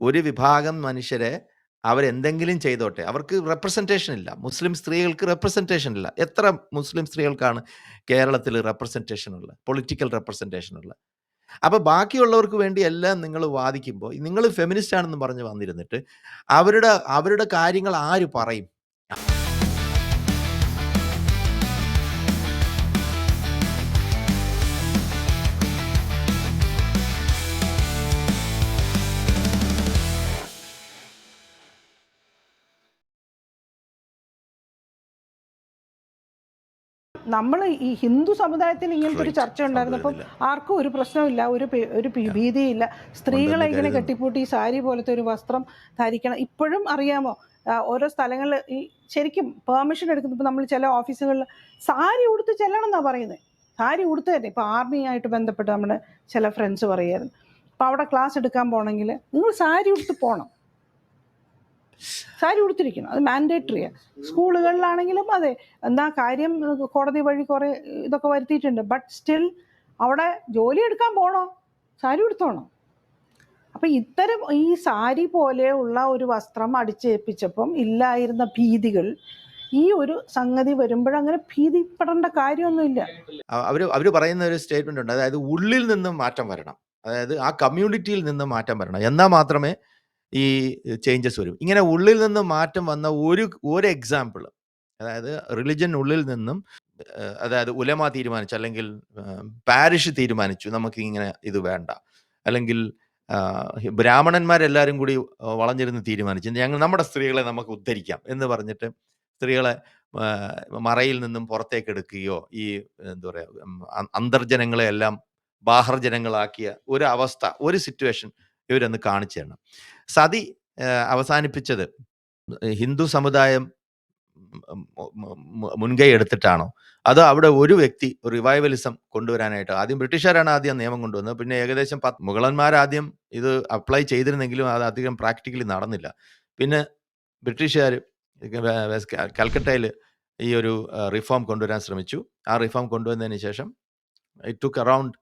ഒരു വിഭാഗം മനുഷ്യരെ അവരെന്തെങ്കിലും ചെയ്തോട്ടെ. അവർക്ക് റെപ്രസെന്റേഷൻ ഇല്ല. മുസ്ലിം സ്ത്രീകൾക്ക് റെപ്രസെന്റേഷൻ ഇല്ല. എത്ര മുസ്ലിം സ്ത്രീകൾക്കാണ് കേരളത്തിൽ റെപ്രസെന്റേഷൻ ഉള്ളത്? പൊളിറ്റിക്കൽ റെപ്രസെന്റേഷൻ ഉള്ളത്? അപ്പോൾ ബാക്കിയുള്ളവർക്ക് വേണ്ടി എല്ലാം നിങ്ങൾ വാദിക്കുമ്പോൾ നിങ്ങൾ ഫെമിനിസ്റ്റ് ആണെന്ന് പറഞ്ഞ് വന്നിരുന്നിട്ട്, അവരുടെ അവരുടെ കാര്യങ്ങൾ ആര് പറയും? നമ്മൾ ഈ ഹിന്ദു സമുദായത്തിൽ ഇങ്ങനത്തെ ഒരു ചർച്ച ഉണ്ടായിരുന്നപ്പോൾ ആർക്കും ഒരു പ്രശ്നമില്ല ഒരു ഒരു ഭീതിയില്ല. സ്ത്രീകളെ ഇങ്ങനെ കെട്ടിപ്പൂട്ടി ഈ സാരി പോലത്തെ ഒരു വസ്ത്രം ധരിക്കണം. ഇപ്പോഴും അറിയാമോ? ഓരോ സ്ഥലങ്ങളിൽ ഈ ശരിക്കും പെർമിഷൻ എടുക്കുന്നത് ഇപ്പം നമ്മൾ ചില ഓഫീസുകളിൽ സാരി ഉടുത്ത് ചെല്ലണം എന്നാണ് പറയുന്നത് സാരി ഉടുത്ത് തന്നെ ഇപ്പോൾ ആർമിയായിട്ട് ബന്ധപ്പെട്ട് നമ്മുടെ ചില ഫ്രണ്ട്സ് പറയായിരുന്നു അപ്പോൾ അവിടെ ക്ലാസ് എടുക്കാൻ പോകണമെങ്കിൽ നിങ്ങൾ സാരി ഉടുത്ത് പോകണം. സാരി ഉടുത്തിരിക്കണം അത് മാൻഡേറ്ററിയാണ് സ്കൂളുകളിലാണെങ്കിലും അതെ. എന്താ കാര്യം? കോടതി വഴി കുറേ ഇതൊക്കെ വരുത്തിയിട്ടുണ്ട്. ബട്ട് സ്റ്റിൽ അവിടെ ജോലി എടുക്കാൻ പോണോ? സാരി ഉടുത്തോണോ? അപ്പം ഇത്തരം ഈ സാരി പോലെയുള്ള ഒരു വസ്ത്രം അടിച്ചേൽപ്പിച്ചപ്പം ഇല്ലായിരുന്ന ഭീതികൾ ഈ ഒരു സംഗതി വരുമ്പോഴങ്ങനെ ഭീതിപ്പെടേണ്ട കാര്യമൊന്നുമില്ല. അവർ അവർ പറയുന്ന ഒരു സ്റ്റേറ്റ്മെന്റ് ഉണ്ട്. അതായത് ഉള്ളിൽ നിന്നും മാറ്റം വരണം. അതായത് ആ കമ്മ്യൂണിറ്റിയിൽ നിന്നും മാറ്റം വരണം. എന്നാൽ മാത്രമേ ഈ ചേഞ്ചസ് വരും. ഇങ്ങനെ ഉള്ളിൽ നിന്ന് മാറ്റം വന്ന ഒരു ഒരു എക്സാമ്പിൾ അതായത് റിലിജൻ ഉള്ളിൽ നിന്നും അതായത് ഉലമ തീരുമാനിച്ചു അല്ലെങ്കിൽ പാരിഷ് തീരുമാനിച്ചു നമുക്ക് ഇങ്ങനെ ഇത് വേണ്ട. അല്ലെങ്കിൽ ബ്രാഹ്മണന്മാരെല്ലാവരും കൂടി വളഞ്ഞിരുന്ന് തീരുമാനിച്ചു. ഞങ്ങൾ നമ്മുടെ സ്ത്രീകളെ നമുക്ക് ഉദ്ധരിക്കാം എന്ന് പറഞ്ഞിട്ട് സ്ത്രീകളെ മറയിൽ നിന്നും പുറത്തേക്ക് എടുക്കുകയോ ഈ എന്താ പറയുക അന്തർജനങ്ങളെ എല്ലാം ബാഹർജനങ്ങളാക്കിയ ഒരു അവസ്ഥ ഒരു സിറ്റുവേഷൻ ഇവരൊന്ന് കാണിച്ചു തരണം. സതി അവസാനിപ്പിച്ചത് ഹിന്ദു സമുദായം മുൻകൈ എടുത്തിട്ടാണോ? അത് അവിടെ ഒരു വ്യക്തി റിവൈവലിസം കൊണ്ടുവരാനായിട്ട്? ആദ്യം ബ്രിട്ടീഷുകാരാണ് ആദ്യം നിയമം കൊണ്ടുവന്നത്. പിന്നെ ഏകദേശം പത്ത് മുഗളന്മാർ ആദ്യം ഇത് അപ്ലൈ ചെയ്തിരുന്നെങ്കിലും അത് അധികം പ്രാക്ടിക്കലി നടന്നില്ല. പിന്നെ ബ്രിട്ടീഷുകാർ കൽക്കട്ടയിൽ ഈ ഒരു റിഫോം കൊണ്ടുവരാൻ ശ്രമിച്ചു. ആ റിഫോം കൊണ്ടുവന്നതിന് ശേഷം it took around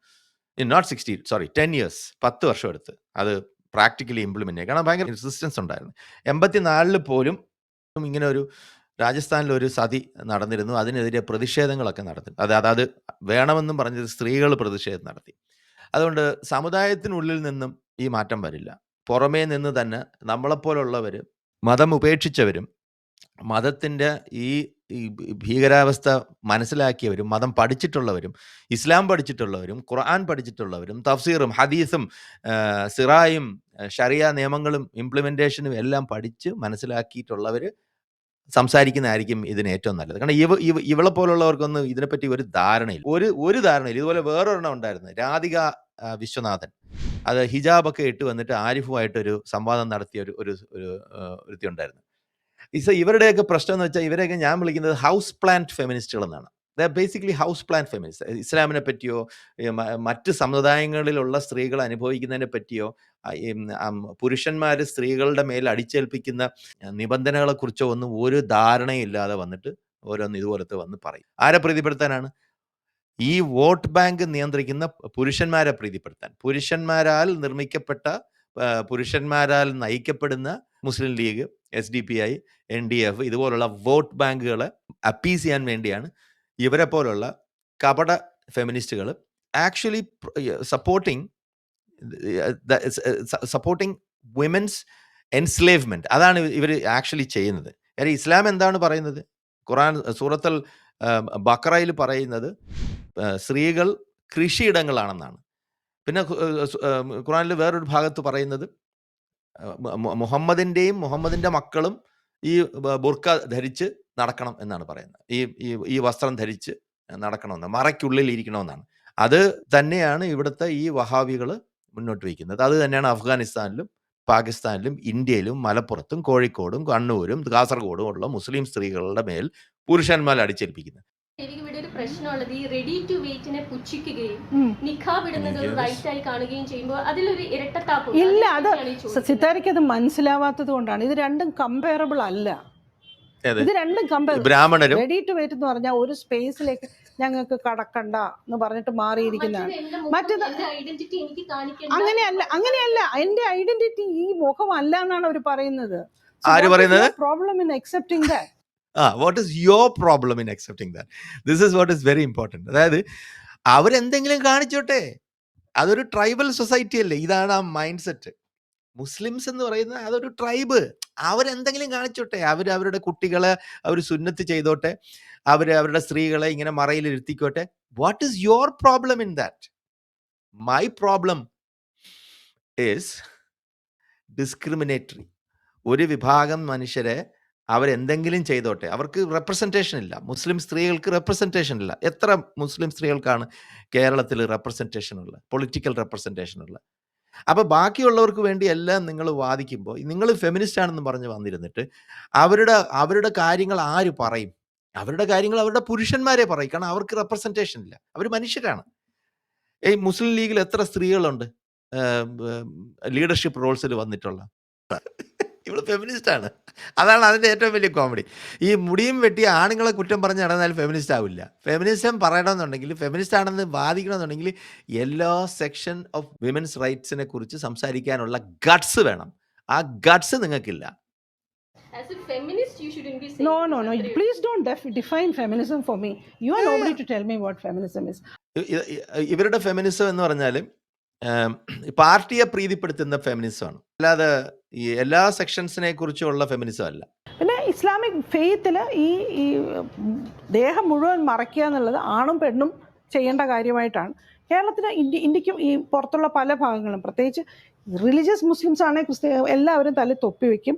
not sixty sorry ten years പത്ത് വർഷം എടുത്ത്. അത് പ്രാക്ടിക്കലി ഇംപ്ലിമെന്റ് ചെയ്യാൻ. കാരണം ഭയങ്കര റെസിസ്റ്റൻസ് ഉണ്ടായിരുന്നു. എൺപത്തിനാലിൽ പോലും ഇങ്ങനെ ഒരു രാജസ്ഥാനിൽ ഒരു സതി നടന്നിരുന്നു. അതിനെതിരെ പ്രതിഷേധങ്ങളൊക്കെ നടത്തി. അത് അതായത് വേണമെന്നും പറഞ്ഞത് സ്ത്രീകൾ പ്രതിഷേധം നടത്തി. അതുകൊണ്ട് സമുദായത്തിനുള്ളിൽ നിന്നും ഈ മാറ്റം വരില്ല. പുറമേ നിന്ന് തന്നെ നമ്മളെപ്പോലുള്ളവർ മതം ഉപേക്ഷിച്ചവരും മതത്തിന്റെ ഈ ഈ ഭീകരാവസ്ഥ മനസ്സിലാക്കിയവരും മതം പഠിച്ചിട്ടുള്ളവരും ഇസ്ലാം പഠിച്ചിട്ടുള്ളവരും ഖുർആൻ പഠിച്ചിട്ടുള്ളവരും തഫ്സീറും ഹദീസും സിറായും ഷറിയ നിയമങ്ങളും ഇംപ്ലിമെന്റേഷനും എല്ലാം പഠിച്ച് മനസ്സിലാക്കിയിട്ടുള്ളവർ സംസാരിക്കുന്നതായിരിക്കും ഇതിന് ഏറ്റവും നല്ലത്. കാരണം ഇവ ഇവ ഇവളെ പോലുള്ളവർക്കൊന്നും ഇതിനെപ്പറ്റി ഒരു ധാരണയില്ല. ഒരു ഒരു ധാരണയില്ല. ഇതുപോലെ വേറൊരെണ്ണം ഉണ്ടായിരുന്നു. രാധിക വിശ്വനാഥൻ. അത് ഹിജാബൊക്കെ ഇട്ട് വന്നിട്ട് ആരിഫുമായിട്ട് ഒരു സംവാദം നടത്തിയ ഒരു ഒരു ഒരു ഉണ്ടായിരുന്നു. ഇസ ഇവരുടെയൊക്കെ പ്രശ്നം എന്ന് വെച്ചാൽ ഇവരെയൊക്കെ ഞാൻ വിളിക്കുന്നത് ഹൗസ് പ്ലാന്റ് ഫെമിനിസ്റ്റുകൾ എന്നാണ് the basically house plant feminist ഇസ്ലാമിനെ പറ്റിയോ മറ്റ് സമുദായങ്ങളിലുള്ള സ്ത്രീകൾ അനുഭവിക്കുന്നതിനെ പറ്റിയോ പുരുഷന്മാർ സ്ത്രീകളുടെ മേൽ അടിച്ചേൽപ്പിക്കുന്ന നിബന്ധനകളെ കുറിച്ചോ ഒന്നും ഒരു ധാരണയില്ലാതെ വന്നിട്ട് ഓരോന്ന് ഇതുപോലത്തെ വന്ന് പറയും. ആരെ പ്രീതിപ്പെടുത്താനാണ്? ഈ വോട്ട് ബാങ്ക് നിയന്ത്രിക്കുന്ന പുരുഷന്മാരെ പ്രീതിപ്പെടുത്താൻ. പുരുഷന്മാരാൽ നിർമ്മിക്കപ്പെട്ട പുരുഷന്മാരാൽ നയിക്കപ്പെടുന്ന Muslim League S D P I N D F ഇതുപോലുള്ള വോട്ട് ബാങ്കുകളെ അപ്പീസ് ചെയ്യാൻ വേണ്ടിയാണ് ഇവരെ പോലുള്ള കപട ഫെമിനിസ്റ്റുകൾ actually supporting supporting women's enslavement അതാണ് ഇവർ ആക്ച്വലി ചെയ്യുന്നത്. കാര്യം ഇസ്ലാം എന്താണ് പറയുന്നത്? ഖുറാൻ സൂറത്തൽ ബക്രയിൽ പറയുന്നത് സ്ത്രീകൾ കൃഷിയിടങ്ങളാണെന്നാണ്. പിന്നെ ഖുറാനിൽ വേറൊരു ഭാഗത്ത് പറയുന്നത് മുഹമ്മദിന്റെയും മുഹമ്മദിന്റെ മക്കളും ഈ ബുർക്ക ധരിച്ച് നടക്കണം എന്നാണ് പറയുന്നത്. ഈ ഈ ഈ വസ്ത്രം ധരിച്ച് നടക്കണമെന്ന് മറയ്ക്കുള്ളിൽ ഇരിക്കണമെന്നാണ്. അത് തന്നെയാണ് ഇവിടുത്തെ ഈ വഹാബികൾ മുന്നോട്ട് വയ്ക്കുന്നത്. അത് തന്നെയാണ് അഫ്ഗാനിസ്ഥാനിലും പാകിസ്ഥാനിലും ഇന്ത്യയിലും മലപ്പുറത്തും കോഴിക്കോടും കണ്ണൂരും കാസർഗോഡും ഉള്ള മുസ്ലിം സ്ത്രീകളുടെ മേൽ പുരുഷന്മാർ അടിച്ചേൽപ്പിക്കുന്നത്. എനിക്ക് ഇവിടെ ഒരു പ്രശ്നമുള്ളത് ഈ റെഡി ടു വെയിറ്റിനെ പുച്ഛിക്കുകയും. നിഖാബ് ഇടുന്നത് ഒരു റൈറ്റ് ആയി കാണുകയും ചെയ്യുമ്പോൾ അതിലൊരു ഇരട്ടത്താപ്പ് ഇല്ല അത് സിത്താരയ്ക്ക് അത് മനസ്സിലാവാത്തത് കൊണ്ടാണ്. ഇത് രണ്ടും കമ്പയറബിൾ അല്ല? ഇത് രണ്ടും കമ്പയർ റെഡി ടു വെയിറ്റ് എന്ന് പറഞ്ഞാൽ ഒരു സ്പേസിലേക്ക് ഞങ്ങൾക്ക് കടക്കണ്ട എന്ന് പറഞ്ഞിട്ട് മാറിയിരിക്കുന്നതാണ് മറ്റത് അങ്ങനെയല്ല അങ്ങനെയല്ല. എന്റെ ഐഡന്റിറ്റി ഈ മുഖമല്ല എന്നാണ് അവർ പറയുന്നത്. ആര് പറയുന്നത്? പ്രോബ്ലം ഇൻ അക്സെപ്റ്റിംഗ് ദാറ്റ് ആ what is your problem in accepting that this is what is very important അതായത് അവരെന്തെങ്കിലും കാണിച്ചോട്ടെ. അതൊരു ട്രൈബൽ സൊസൈറ്റി അല്ലേ? ഇതാണ് ആ മൈൻഡ് സെറ്റ് മുസ്ലിംസ് എന്ന് പറയുന്നത് അതൊരു ട്രൈബ് അവരെന്തെങ്കിലും കാണിച്ചോട്ടെ. അവർ അവരുടെ കുട്ടികളെ അവർ സുന്നത്ത് ചെയ്തോട്ടെ. അവർ അവരുടെ സ്ത്രീകളെ ഇങ്ങനെ മറയിൽ ഇരുത്തിക്കോട്ടെ. What is your problem in that my problem is discriminatory ഒരു വിഭാഗം മനുഷ്യരെ അവരെന്തെങ്കിലും ചെയ്തോട്ടെ. അവർക്ക് റെപ്രസെന്റേഷൻ ഇല്ല. മുസ്ലിം സ്ത്രീകൾക്ക് റെപ്രസെന്റേഷൻ ഇല്ല. എത്ര മുസ്ലിം സ്ത്രീകൾക്കാണ് കേരളത്തിൽ റെപ്രസെന്റേഷൻ ഉള്ളത്? പൊളിറ്റിക്കൽ റെപ്രസെന്റേഷൻ ഉള്ളത്. അപ്പോൾ ബാക്കിയുള്ളവർക്ക് വേണ്ടി എല്ലാം നിങ്ങൾ വാദിക്കുമ്പോൾ നിങ്ങൾ ഫെമിനിസ്റ്റ് ആണെന്ന് പറഞ്ഞ് വന്നിരുന്നിട്ട് അവരുടെ അവരുടെ കാര്യങ്ങൾ ആര് പറയും? അവരുടെ കാര്യങ്ങൾ അവരുടെ പുരുഷന്മാരെ പറയും. കാരണം അവർക്ക് റെപ്രസെന്റേഷൻ ഇല്ല. അവർ മനുഷ്യരാണ്. ഈ മുസ്ലിം ലീഗിൽ എത്ര സ്ത്രീകളുണ്ട്? ലീഡർഷിപ്പ് റോൾസിൽ വന്നിട്ടുള്ള? ഇവൾ ഫെമിനിസ്റ്റ് ആണ്. അതാണ് അതിന്റെ ഏറ്റവും വലിയ കോമഡി ഈ മുടിയും വെട്ടി ആണുങ്ങളെ കുറ്റം പറഞ്ഞ് നടന്നാൽ ഫെമിനിസ്റ്റ് ആവില്ല. ഫെമിനിസം പറയണമെന്നുണ്ടെങ്കിൽ ഫെമിനിസ്റ്റ് ആണെന്ന് വാദിക്കണമെന്നുണ്ടെങ്കിൽ എല്ലാ സെക്ഷൻ ഓഫ് വിമൻസ് റൈറ്റ്സിനെ കുറിച്ച് സംസാരിക്കാനുള്ള ഗട്ട്സ് വേണം. ആ ഗട്ട്സ് നിങ്ങൾക്കില്ല. As a feminist, you shouldn't be saying No, no, no. Please don't def- define feminism for me. You are Yeah, nobody to tell me what feminism is. ഇവരുടെ feminism എന്ന് പറഞ്ഞാൽ പാർട്ടിയെ പ്രീതിപ്പെടുത്തുന്ന ഫെമിനിസമാണ് അല്ലാതെ ഈ എല്ലാ സെക്ഷൻസിനെ കുറിച്ചുള്ള ഫെമിനിസം അല്ല. പിന്നെ ഇസ്ലാമിക് ഫെയ്ത്തിൽ ഈ ഈ ദേഹം മുഴുവൻ മറയ്ക്കുക എന്നുള്ളത് ആണും പെണ്ണും ചെയ്യേണ്ട കാര്യമായിട്ടാണ്. കേരളത്തിന് ഇന്ത്യ ഇന്ത്യക്കും ഈ പുറത്തുള്ള പല ഭാഗങ്ങളും പ്രത്യേകിച്ച് റിലീജിയസ് മുസ്ലിംസ് ആണെങ്കിൽ ക്രിസ്ത്യ എല്ലാവരും തല തൊപ്പി വെക്കും.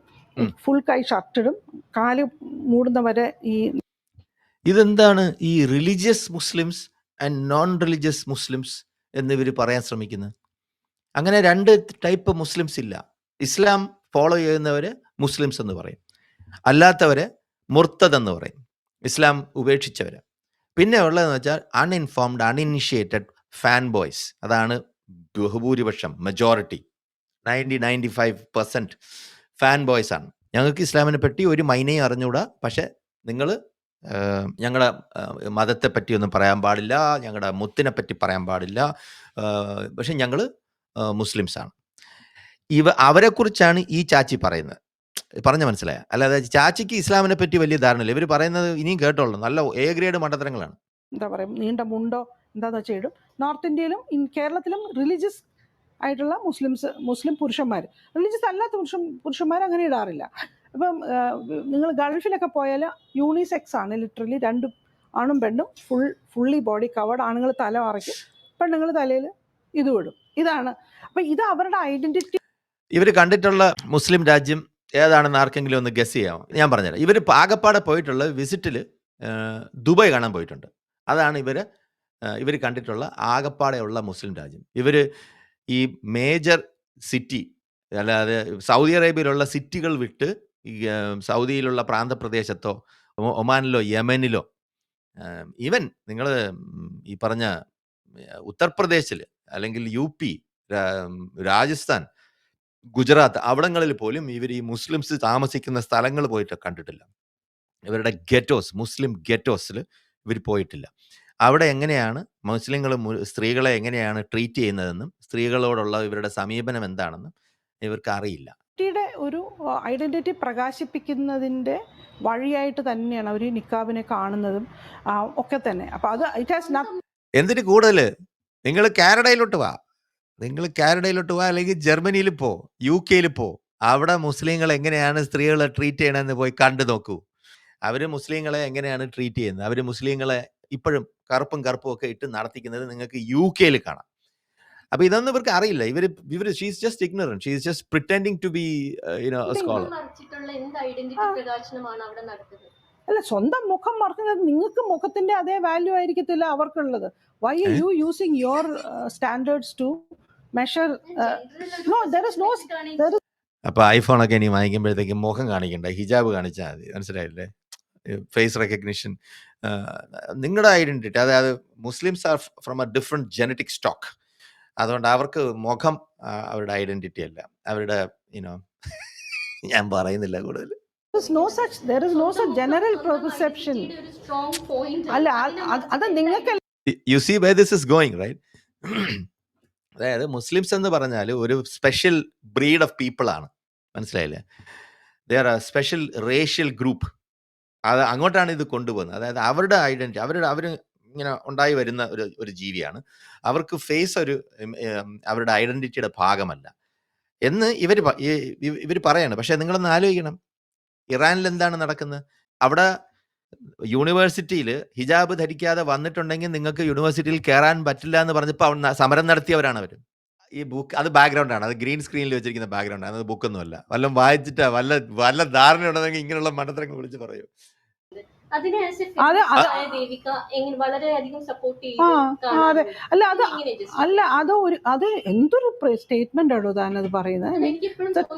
ഫുൾ കൈ ഷർട്ടിടും കാൽ മൂടുന്നവരെ ഈ ഇതെന്താണ് ഈ religious Muslims and non religious Muslims എന്നിവർ പറയാൻ ശ്രമിക്കുന്നത്? അങ്ങനെ രണ്ട് ടൈപ്പ് മുസ്ലിംസ് ഇല്ല. ഇസ്ലാം ഫോളോ ചെയ്യുന്നവര് മുസ്ലിംസ് എന്ന് പറയും. അല്ലാത്തവർ മുർത്തദ് എന്ന് പറയും. ഇസ്ലാം ഉപേക്ഷിച്ചവർ പിന്നെ ഉള്ളതെന്ന് വെച്ചാൽ അൺഇൻഫോംഡ് അൺഇനിഷ്യേറ്റഡ് ഫാൻ ബോയ്സ് അതാണ് ബഹുഭൂരിപക്ഷം majority ninety ninety five percent fan boys ആണ്. ഞങ്ങൾക്ക് ഇസ്ലാമിനെ പറ്റി ഒരു മൈനയും അറിഞ്ഞുകൂടാ പക്ഷെ നിങ്ങൾ ഞങ്ങളുടെ മതത്തെ പറ്റിയൊന്നും പറയാൻ പാടില്ല. ഞങ്ങളുടെ മുത്തിനെ പറ്റി പറയാൻ പാടില്ല. പക്ഷെ ഞങ്ങൾ മുസ്ലിംസാണ് ഇവ അവരെക്കുറിച്ചാണ് ഈ ചാച്ചി പറയുന്നത്. പറഞ്ഞ മനസ്സിലായ? അല്ലാതെ ചാച്ചിക്ക് ഇസ്ലാമിനെ പറ്റി വലിയ ധാരണയില്ല. ഇവർ പറയുന്നത് ഇനിയും കേട്ടോളൂ നല്ല എ ഗ്രേഡ് മണ്ടത്തരങ്ങളാണ്. എന്താ പറയുക നീണ്ട മുണ്ടോ എന്താന്ന് വെച്ചാൽ ഇടും. നോർത്ത് ഇന്ത്യയിലും കേരളത്തിലും റിലീജിയസ് ആയിട്ടുള്ള മുസ്ലിംസ് മുസ്ലിം പുരുഷന്മാർ റിലീജിയസ് അല്ലാത്ത പുരുഷ പുരുഷന്മാർ അങ്ങനെ ഇടാറില്ല. ഇപ്പം നിങ്ങൾ ഗൾഫിലൊക്കെ പോയാൽ യൂണിസെക്സ് ആണ്. ലിറ്ററലി രണ്ട് ആണും പെണ്ണും ഫുൾ ഫുള്ളി ബോഡി കവേർഡ് ആണുങ്ങൾ തല മറയ്ക്കും പെണ്ണുങ്ങൾ തലയിൽ ഇത് വിടും ഇതാണ്. അപ്പം ഇത് അവരുടെ ഐഡന്റിറ്റി ഇവർ കണ്ടിട്ടുള്ള മുസ്ലിം രാജ്യം ഏതാണെന്ന് ആർക്കെങ്കിലും ഒന്ന് ഗസ് ചെയ്യാമോ? ഞാൻ പറഞ്ഞുതരാം. ഇവർ ആകപ്പാടെ പോയിട്ടുള്ള വിസിറ്റിൽ ദുബായ് കാണാൻ പോയിട്ടുണ്ട്. അതാണ് ഇവർ ഇവർ കണ്ടിട്ടുള്ള ആകപ്പാടെയുള്ള മുസ്ലിം രാജ്യം. ഇവർ ഈ മേജർ സിറ്റി അല്ലാതെ സൗദി അറേബ്യയിലുള്ള സിറ്റികൾ വിട്ട് സൗദിയിലുള്ള പ്രാന്തപ്രദേശത്തോ ഒമാനിലോ യമനിലോ ഈവൻ നിങ്ങൾ ഈ പറഞ്ഞ ഉത്തർപ്രദേശിൽ അല്ലെങ്കിൽ യു പി രാജസ്ഥാൻ ഗുജറാത്ത് അവിടങ്ങളിൽ പോലും ഇവർ ഈ മുസ്ലിംസ് താമസിക്കുന്ന സ്ഥലങ്ങൾ പോയിട്ട് കണ്ടിട്ടില്ല. ഇവരുടെ ഗെറ്റോസ് മുസ്ലിം ഗെറ്റോസിൽ ഇവർ പോയിട്ടില്ല. അവിടെ എങ്ങനെയാണ് മുസ്ലിങ്ങൾ സ്ത്രീകളെ എങ്ങനെയാണ് ട്രീറ്റ് ചെയ്യുന്നതെന്നും സ്ത്രീകളോടുള്ള ഇവരുടെ സമീപനം എന്താണെന്നും ഇവർക്ക് അറിയില്ല. കുട്ടിയുടെ ഒരു ഐഡന്റിറ്റി പ്രകാശിപ്പിക്കുന്നതിന്റെ വഴിയായിട്ട് തന്നെയാണ് അവർ നിക്കാബിനെ കാണുന്നതും ഒക്കെ തന്നെ. അപ്പോൾ അത് ഇറ്റ് ഹാസ് എന്തിന് കൂടുതൽ നിങ്ങൾ കാനഡയിലോട്ട് വാ. നിങ്ങൾ കാനഡയിലോട്ട് പോവാ അല്ലെങ്കിൽ ജർമ്മനിയിൽ പോ യു കെയിൽ പോ. അവിടെ മുസ്ലിങ്ങൾ എങ്ങനെയാണ് സ്ത്രീകളെ ട്രീറ്റ് ചെയ്യണമെന്ന് പോയി കണ്ടു നോക്കൂ. അവർ മുസ്ലിങ്ങളെ എങ്ങനെയാണ് ട്രീറ്റ് ചെയ്യുന്നത്? അവർ മുസ്ലിങ്ങളെ ഇപ്പോഴും കറുപ്പും കറുപ്പും ഒക്കെ ഇട്ട് നടത്തിക്കുന്നത് നിങ്ങൾക്ക് യു കെയിൽ കാണാം. അപ്പൊ ഇതൊന്നും ഇവർക്ക് അറിയില്ല. ഇവർ ഇവർ she's just ignorant she's just pretending to be you know scholar അല്ല സ്വന്തം മുഖം മറക്കുന്നത് നിങ്ങൾക്ക് മുഖത്തിന്റെ അതേ വാല്യൂ ആയിരിക്കത്തില്ല അവർക്കുള്ളത്. Why are you using your standards to measure no there അപ്പൊ ഐഫോണൊക്കെ ഇനി വാങ്ങിക്കുമ്പോഴത്തേക്കും മുഖം കാണിക്കണ്ട ഹിജാബ് കാണിച്ചാൽ മതി. മനസ്സിലായില്ലേ? ഫേസ് റെക്കഗ്നിഷൻ നിങ്ങളുടെ ഐഡന്റിറ്റി അതായത് Muslims are from a different genetic stock അതുകൊണ്ട് അവർക്ക് മുഖം അവരുടെ ഐഡന്റിറ്റി അല്ല. അവരുടെ യുനോ ഞാൻ പറയുന്നില്ല കൂടുതൽ. There is no such there is no such general perception. ഒരു സ്ട്രോങ് പോയിന്റ് അല്ല അത് നിങ്ങൾക്ക് you see way this is going right അതായത് മുസ്ലിംസ് എന്ന് പറഞ്ഞാൽ ഒരു സ്പെഷ്യൽ ബ്രീഡ് ഓഫ് പീപ്പിൾ ആണ്. മനസ്സിലായില്ലേ? There are special racial group അത് അങ്ങോട്ടാണ് ഇത് കൊണ്ടുപോകുന്നത്. അതായത് അവരുടെ ഐഡന്റിറ്റി അവരുടെ അവർ ഇങ്ങനെ ഉണ്ടായി വരുന്ന ഒരു ഒരു ജീവിയാണ്. അവർക്ക് ഫേസ് ഒരു അവരുടെ ഐഡന്റിറ്റിയുടെ ഭാഗമല്ല. എന്ന് ഇവർ ഇവർ പറയാണ്. പക്ഷെ നിങ്ങളൊന്ന് ആലോചിക്കണം. ഇറാനിൽ എന്താണ് നടക്കുന്നത്? അവിടെ യൂണിവേഴ്സിറ്റിയിൽ ഹിജാബ് ധരിക്കാതെ വന്നിട്ടുണ്ടെങ്കിൽ നിങ്ങൾക്ക് യൂണിവേഴ്സിറ്റിയിൽ കയറാൻ പറ്റില്ല എന്ന് പറഞ്ഞപ്പോൾ സമരം നടത്തിയവരാണ് അവർ ഈ ബുക്ക് അത് ബാക്ക്ഗ്രൗണ്ടാണ് അത് ഗ്രീൻ സ്ക്രീനിൽ വെച്ചിരിക്കുന്ന ബാക്ക്ഗ്രൗണ്ട് ആണ്. അത് ബുക്കൊന്നുമല്ല വല്ലതും വായിച്ചിട്ടാ വല്ല വല്ല ധാരണ ഉണ്ടെങ്കിൽ ഇങ്ങനെയുള്ള മണ്ടത്തരങ്ങൾ വിളിച്ച് പറയൂ. അത് അല്ല അത് അല്ല അത് ഒരു അത് എന്തൊരു സ്റ്റേറ്റ്മെന്റ് ആണോ താൻ അത് പറയുന്നത്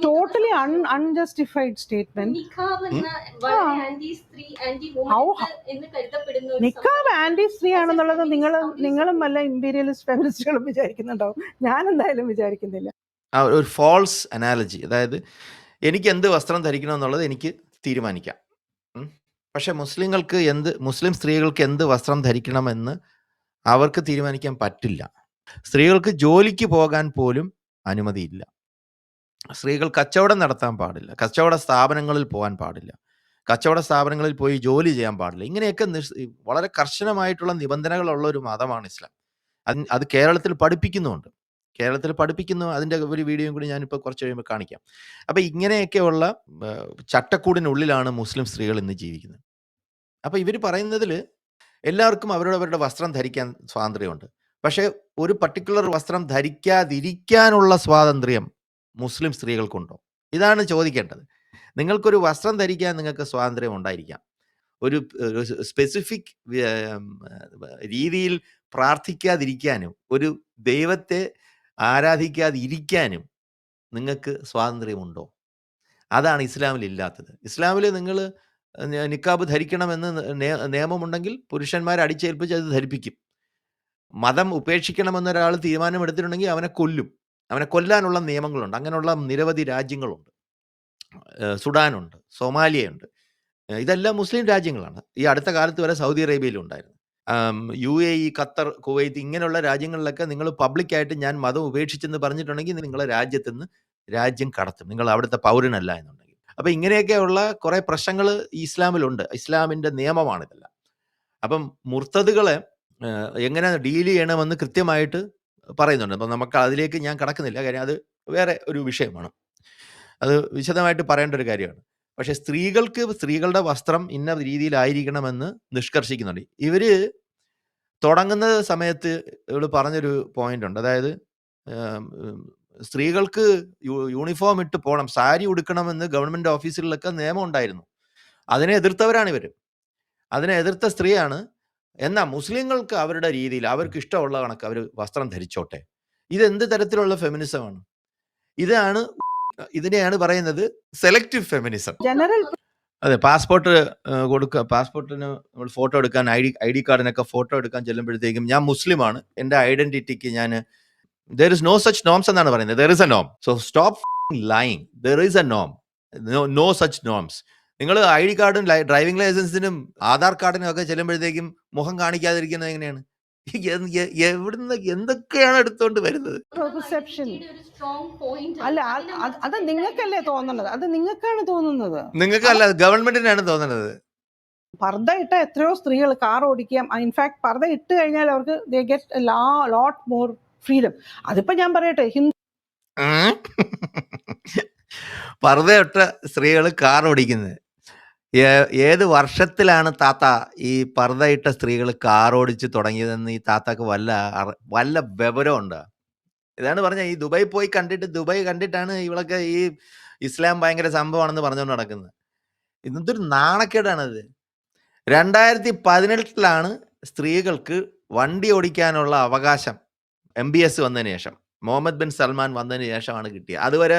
ടോട്ടലി അൺ അൺജസ്റ്റിഫൈഡ് സ്റ്റേറ്റ്മെന്റ് നിക്കാബ് ആന്റി സ്ത്രീ ആണെന്നുള്ളത് നിങ്ങൾ നിങ്ങളും വല്ല ഇമ്പീരിയലിസ്റ്റ് ഫെമിനിസ്റ്റുകളും വിചാരിക്കുന്നുണ്ടാവും. ഞാൻ എന്തായാലും വിചാരിക്കുന്നില്ല ഒരു ഫോൾസ് അനാലജി അതായത് എനിക്ക് എന്ത് വസ്ത്രം ധരിക്കണം എന്നുള്ളത് എനിക്ക് തീരുമാനിക്കാം. പക്ഷെ മുസ്ലിങ്ങൾക്ക് എന്ത് മുസ്ലിം സ്ത്രീകൾക്ക് എന്ത് വസ്ത്രം ധരിക്കണമെന്ന് അവർക്ക് തീരുമാനിക്കാൻ പറ്റില്ല. സ്ത്രീകൾക്ക് ജോലിക്ക് പോകാൻ പോലും അനുമതിയില്ല. സ്ത്രീകൾ കച്ചവടം നടത്താൻ പാടില്ല. കച്ചവട സ്ഥാപനങ്ങളിൽ പോകാൻ പാടില്ല. കച്ചവട സ്ഥാപനങ്ങളിൽ പോയി ജോലി ചെയ്യാൻ പാടില്ല. ഇങ്ങനെയൊക്കെ വളരെ കർശനമായിട്ടുള്ള നിബന്ധനകളുള്ള ഒരു മതമാണ് ഇസ്ലാം. അത് അത് കേരളത്തിൽ പഠിപ്പിക്കുന്നുണ്ട്. കേരളത്തിൽ പഠിപ്പിക്കുന്നു. അതിന്റെ ഒരു വീഡിയോയും കൂടി ഞാനിപ്പോൾ കുറച്ച് കഴിയുമ്പോൾ കാണിക്കാം. അപ്പോൾ ഇങ്ങനെയൊക്കെയുള്ള ചട്ടക്കൂടിനുള്ളിലാണ് മുസ്ലിം സ്ത്രീകൾ ഇന്ന് ജീവിക്കുന്നത്. അപ്പോൾ ഇവർ പറയുന്നതിൽ എല്ലാവർക്കും അവരവരുടെ വസ്ത്രം ധരിക്കാൻ സ്വാതന്ത്ര്യമുണ്ട്. പക്ഷേ ഒരു പർട്ടിക്കുലർ വസ്ത്രം ധരിക്കാതിരിക്കാനുള്ള സ്വാതന്ത്ര്യം മുസ്ലിം സ്ത്രീകൾക്കുണ്ടോ? ഇതാണ് ചോദിക്കേണ്ടത്. നിങ്ങൾക്കൊരു വസ്ത്രം ധരിക്കാൻ നിങ്ങൾക്ക് സ്വാതന്ത്ര്യം ഉണ്ടായിരിക്കാം. ഒരു സ്പെസിഫിക് രീതിയിൽ പ്രാർത്ഥിക്കാതിരിക്കാനും ഒരു ദൈവത്തെ ആരാധിക്കാതിരിക്കാനും നിങ്ങൾക്ക് സ്വാതന്ത്ര്യമുണ്ടോ? അതാണ് ഇസ്ലാമിൽ ഇല്ലാത്തത്. ഇസ്ലാമിൽ നിങ്ങൾ നിക്കാബ് ധരിക്കണമെന്ന് നിയമമുണ്ടെങ്കിൽ പുരുഷന്മാരെ അടിച്ചേൽപ്പിച്ച് അത് ധരിപ്പിക്കും. മതം ഉപേക്ഷിക്കണമെന്ന് ഒരാൾ തീരുമാനമെടുത്തിട്ടുണ്ടെങ്കിൽ അവനെ കൊല്ലും. അവനെ കൊല്ലാനുള്ള നിയമങ്ങളുണ്ട്. അങ്ങനെയുള്ള നിരവധി രാജ്യങ്ങളുണ്ട്. സുഡാനുണ്ട് സൊമാലിയയുണ്ട്. ഏഹ് ഇതെല്ലാം മുസ്ലിം രാജ്യങ്ങളാണ്. ഈ അടുത്ത കാലത്ത് വരെ സൗദി അറേബ്യയിലും ഉണ്ടായിരുന്നു എ ഇ ഖത്തർ കുവൈത്ത് ഇങ്ങനെയുള്ള രാജ്യങ്ങളിലൊക്കെ നിങ്ങൾ പബ്ലിക്കായിട്ട് ഞാൻ മതം ഉപേക്ഷിച്ചെന്ന് പറഞ്ഞിട്ടുണ്ടെങ്കിൽ നിങ്ങളെ രാജ്യത്ത് നിന്ന് രാജ്യം കടത്തും. നിങ്ങൾ അവിടുത്തെ പൗരനല്ല എന്നുണ്ടെങ്കിൽ. അപ്പം ഇങ്ങനെയൊക്കെയുള്ള കുറേ പ്രശ്നങ്ങൾ ഇസ്ലാമിലുണ്ട്. ഇസ്ലാമിന്റെ നിയമമാണിതെല്ലാം. അപ്പം മുർത്തതുകളെ എങ്ങനെ ഡീൽ ചെയ്യണമെന്ന് കൃത്യമായിട്ട് പറയുന്നുണ്ട്. അപ്പം നമുക്ക് അതിലേക്ക് ഞാൻ കടക്കുന്നില്ല. കാര്യം അത് വേറെ ഒരു വിഷയമാണ്. അത് വിശദമായിട്ട് പറയേണ്ട ഒരു കാര്യമാണ്. പക്ഷെ സ്ത്രീകൾക്ക് സ്ത്രീകളുടെ വസ്ത്രം ഇന്ന രീതിയിലായിരിക്കണമെന്ന് നിഷ്കർഷിക്കുന്നുണ്ട്. ഇവർ തുടങ്ങുന്ന സമയത്ത് ഇവൾ പറഞ്ഞൊരു പോയിന്റ് ഉണ്ട്. അതായത് സ്ത്രീകൾക്ക് യൂണിഫോം ഇട്ട് പോകണം സാരി ഉടുക്കണമെന്ന് ഗവൺമെന്റ് ഓഫീസുകളിലൊക്കെ നിയമം ഉണ്ടായിരുന്നു അതിനെ എതിർത്തവരാണ് ഇവർ അതിനെ എതിർത്ത സ്ത്രീയാണ്. എന്നാൽ മുസ്ലിങ്ങൾക്ക് അവരുടെ രീതിയിൽ അവർക്ക് ഇഷ്ടമുള്ള കണക്ക് അവർ വസ്ത്രം ധരിച്ചോട്ടെ. ഇത് എന്ത് തരത്തിലുള്ള ഫെമിനിസമാണ് ഇതാണ് ഇതിനെയാണ് പറയുന്നത് സെലക്റ്റീവ് ഫെമിനിസം ജനറൽ അതെ പാസ്പോർട്ട് കൊടുക്കുക പാസ്പോർട്ടിന് നമ്മൾ ഫോട്ടോ എടുക്കാൻ I D I D കാർഡിനൊക്കെ photo എടുക്കാൻ ചെല്ലുമ്പോഴത്തേക്കും ഞാൻ മുസ്ലിമാണ്. എന്റെ ഐഡന്റിറ്റിക്ക് ഞാൻ there is no such norms എന്നാണ് പറയുന്നത്. There is A Noam so stop lying there is A Noam no such norms നിങ്ങൾ ഐ ഡി കാർഡും ഡ്രൈവിംഗ് ലൈസൻസിനും ആധാർ കാർഡിനും ഒക്കെ ചെല്ലുമ്പോഴത്തേക്കും മുഖം കാണിക്കാതിരിക്കുന്നത് എങ്ങനെയാണ്? എവിടുന്ന് എന്തൊക്കെയാണ് എടുത്തോണ്ട് വരുന്നത്? പെർസെപ്ഷൻ അല്ല അത് നിങ്ങൾക്കല്ലേ തോന്നുന്നത്? അത് നിങ്ങൾക്കാണ് തോന്നുന്നത്. നിങ്ങൾക്കല്ല ഗവൺമെന്റിനാണ് തോന്നുന്നത്. പർദ്ദ ഇട്ട എത്രയോ സ്ത്രീകൾ കാർ ഓടിക്കാം ഇൻഫാക്ട് പർദ്ദ ഇട്ട് കഴിഞ്ഞാൽ അവർക്ക് they get lot more freedom. അതിപ്പോ ഞാൻ പറയട്ടെ ഹിന്ദു. പർദ്ദയൊട്ട സ്ത്രീകൾ കാർ ഓടിക്കുന്നത് ഏത് വർഷത്തിലാണ് താത്ത ഈ പർദ്ദയിട്ട സ്ത്രീകൾ കാർ ഓടിച്ച് തുടങ്ങിയതെന്ന് ഈ താത്താക്ക് വല്ല വല്ല വിവരം ഉണ്ട് ഇതാണ് പറഞ്ഞ ഈ ദുബായ് പോയി കണ്ടിട്ട് ദുബായ് കണ്ടിട്ടാണ് ഇവളൊക്കെ ഈ ഇസ്ലാം ഭയങ്കര സംഭവമാണെന്ന് പറഞ്ഞുകൊണ്ട് നടക്കുന്നത് ഇതൊരു നാണക്കേടാണത്. രണ്ടായിരത്തി പതിനെട്ടിലാണ് സ്ത്രീകൾക്ക് വണ്ടി ഓടിക്കാനുള്ള അവകാശം. എം ബി എസ് വന്നതിന് ശേഷം. മുഹമ്മദ് ബിൻ സൽമാൻ വന്നതിന് ശേഷമാണ് കിട്ടിയത് അതുവരെ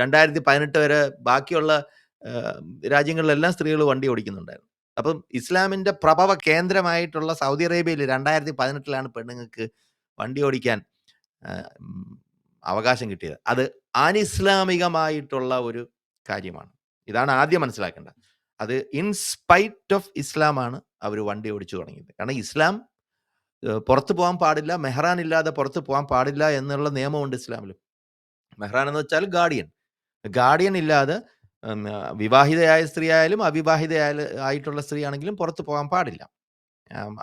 രണ്ടായിരത്തി പതിനെട്ട് വരെ ബാക്കിയുള്ള രാജ്യങ്ങളിലെല്ലാം സ്ത്രീകൾ വണ്ടി ഓടിക്കുന്നുണ്ടായിരുന്നു. അപ്പം ഇസ്ലാമിന്റെ പ്രഭവ കേന്ദ്രമായിട്ടുള്ള സൗദി അറേബ്യയിൽ രണ്ടായിരത്തി പതിനെട്ടിലാണ് പെണ്ണുങ്ങൾക്ക് വണ്ടി ഓടിക്കാൻ അവകാശം കിട്ടിയത്. അത് അനിസ്ലാമികമായിട്ടുള്ള ഒരു കാര്യമാണ്. ഇതാണ് ആദ്യം മനസ്സിലാക്കേണ്ടത്. അത് ഇൻസ്പൈറ്റ് ഓഫ് ഇസ്ലാമാണ് അവർ വണ്ടി ഓടിച്ചു തുടങ്ങിയത്. കാരണം ഇസ്ലാം പുറത്ത് പോകാൻ പാടില്ല മെഹ്റാൻ ഇല്ലാതെ പുറത്തു പോകാൻ പാടില്ല എന്നുള്ള നിയമമുണ്ട് ഇസ്ലാമിൽ മെഹ്റാൻ എന്ന് വെച്ചാൽ ഗാർഡിയൻ. ഗാർഡിയൻ ഇല്ലാതെ വിവാഹിതയായ സ്ത്രീ ആയാലും അവിവാഹിതയായ ആയിട്ടുള്ള സ്ത്രീ ആണെങ്കിലും പുറത്തു പോകാൻ പാടില്ല.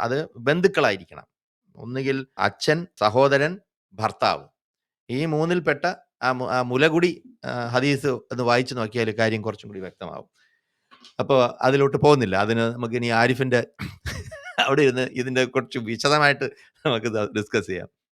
അത് ബന്ധുക്കളായിരിക്കണം. ഒന്നുകിൽ അച്ഛൻ സഹോദരൻ ഭർത്താവ്. ഈ മൂന്നിൽപ്പെട്ട ആ മുലകുടി ഹദീസ് എന്ന് വായിച്ചു നോക്കിയാൽ കാര്യം കുറച്ചും കൂടി വ്യക്തമാവും. അപ്പോൾ അതിലോട്ട് പോകുന്നില്ല. അതിന് നമുക്ക് ഇനി ആരിഫിന്റെ അവിടെ ഇരുന്ന് ഇതിന്റെ കുറച്ച് വിശദമായിട്ട് നമുക്ക് ഡിസ്കസ് ചെയ്യാം.